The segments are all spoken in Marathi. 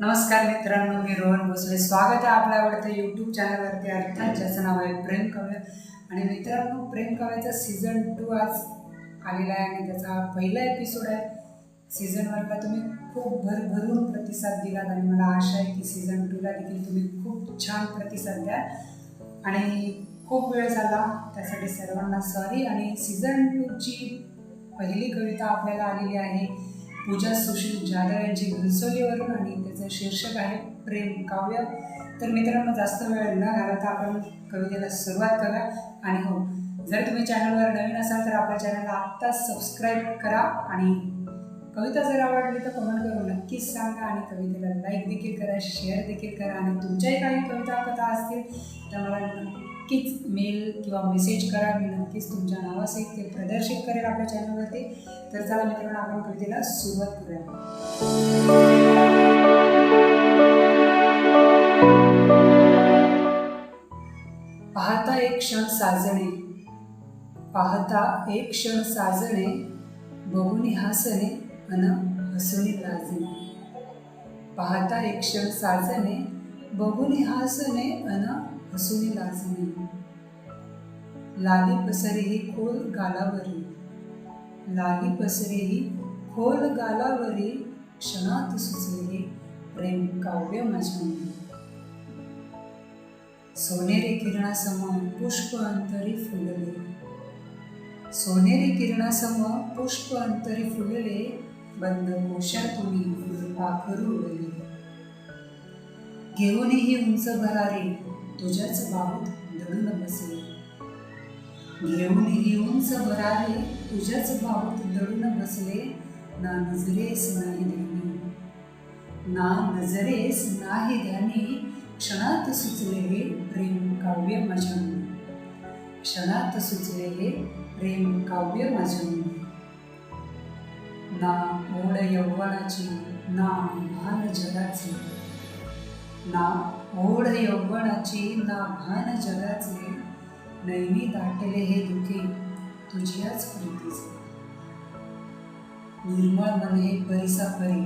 नमस्कार मित्रांनो मी रोहन भोसले. स्वागत आहे आपल्या आवडत्या यूट्यूब चॅनलवरती अर्थात ज्याचं नाव आहे प्रेम कव्य. आणि मित्रांनो प्रेम कव्याचा सीझन टू आज आलेला आहे आणि त्याचा पहिला एपिसोड आहे. सीझन वनला तुम्ही खूप भरभरून प्रतिसाद दिलात आणि मला आशा आहे की सीझन टूला देखील तुम्ही खूप छान प्रतिसाद द्या आणि खूप वेळ झाला त्यासाठी सर्वांना सॉरी आणि सीझन टूची पहिली कविता आपल्याला आलेली आहे. पूजा सुशील जाधव यांची घनसोलीवरून आणि त्याचं शीर्षक आहे प्रेम काव्य. तर मित्रांनो जास्त वेळ न घालवता आपण कवितेला सुरुवात करूया आणि हो जर तुम्ही चॅनलवर नवीन असाल तर आपल्या चॅनलला आत्ताच सबस्क्राईब करा. आणि कविता जर आवडली तर कमेंट करून नक्कीच सांगा. आणि कवितेला लाईक देखील करा शेअर देखील करा. आणि तुमच्याही काही कविता कथा असतील तर मला नक्कीच मेल किंवा मेसेज करा. मी नक्कीच तुमच्या नावासहित ते प्रदर्शित करेल आपल्या चॅनलवरती. तर चला मित्रांनो आपण कवितेला सुरुवात करूया. पाहता एक क्षण साजणे. पाहता एक क्षण साजणे. बघून हसणे अन हसणे लाजणे. पाहता एक क्षण साजणे. बघून हसणे अन हसून लाजणे लाली पसरेही खोल गालावरी. लाली पसरेही खोल गालावरी क्षणात सुचले प्रेम काव्य माझ्या सोनेरी किरणासम पुष्प अंतरी फुलले. सोनेरी किरणासम पुष्प अंतरी फुलले बंद कोशातून पाखरू उडले. घेऊनही उंच भरारी तुझ्याच बाबूत दडून बसले. घेऊनही उंच भरारे तुझ्याच बाबूत दडून बसले ना नजरेस नाही ध्यानी ना नजरेस नाही ध्यानी क्षणात सुचलेले प्रेम काव्य माझ्या क्षणात सुचलेले प्रेम काव्य माझ्या ना ओढ यौवनाची ना भान जगाचे. ना ओढ यौवनाची ना भान जगाचे नैनी दाटले हे दुखे तुझ्याच प्रीतीचे. निर्मळ मन हे परिसा परी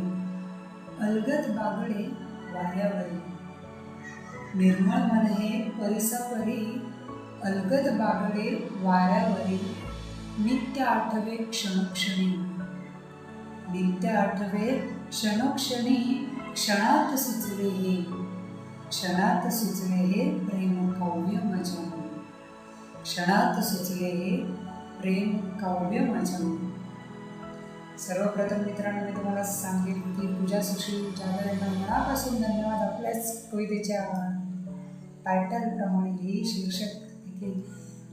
अलगत बागडे वाऱ्यावरी. निर्मळ मन हे परिसापरी अलगत बागडे वाऱ्यावरी. नित्य आठवे क्षणक्षणी. नित्य आठवे क्षणक्षणी क्षणात सुचले हे. क्षणात सुचले हे प्रेम काव्य मजम क्षणात सुचले हे प्रेम काव्य मजम सर्वप्रथम मित्रांनो मी तुम्हाला सांगेन की पूजा सुशील जाधव यांना मनापासून धन्यवाद आपल्याच कवितेच्या टायटलप्रमाणे ही शीर्षक देखील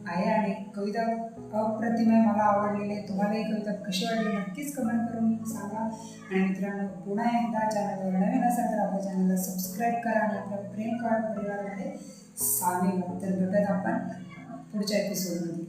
आहे आणि कविता अप्रतिम आहे मला आवडलेली आहे. तुम्हाला ही कविता कशी वाटली नक्कीच कमेंट करून सांगा. आणि मित्रांनो पुन्हा एकदा चॅनलवर नवीन असाल तर आपल्या चॅनलला सबस्क्राईब करा आणि आपल्या प्रेम कार्ड परिवारामध्ये सामील तर भेटत आपण पुढच्या एपिसोडमध्ये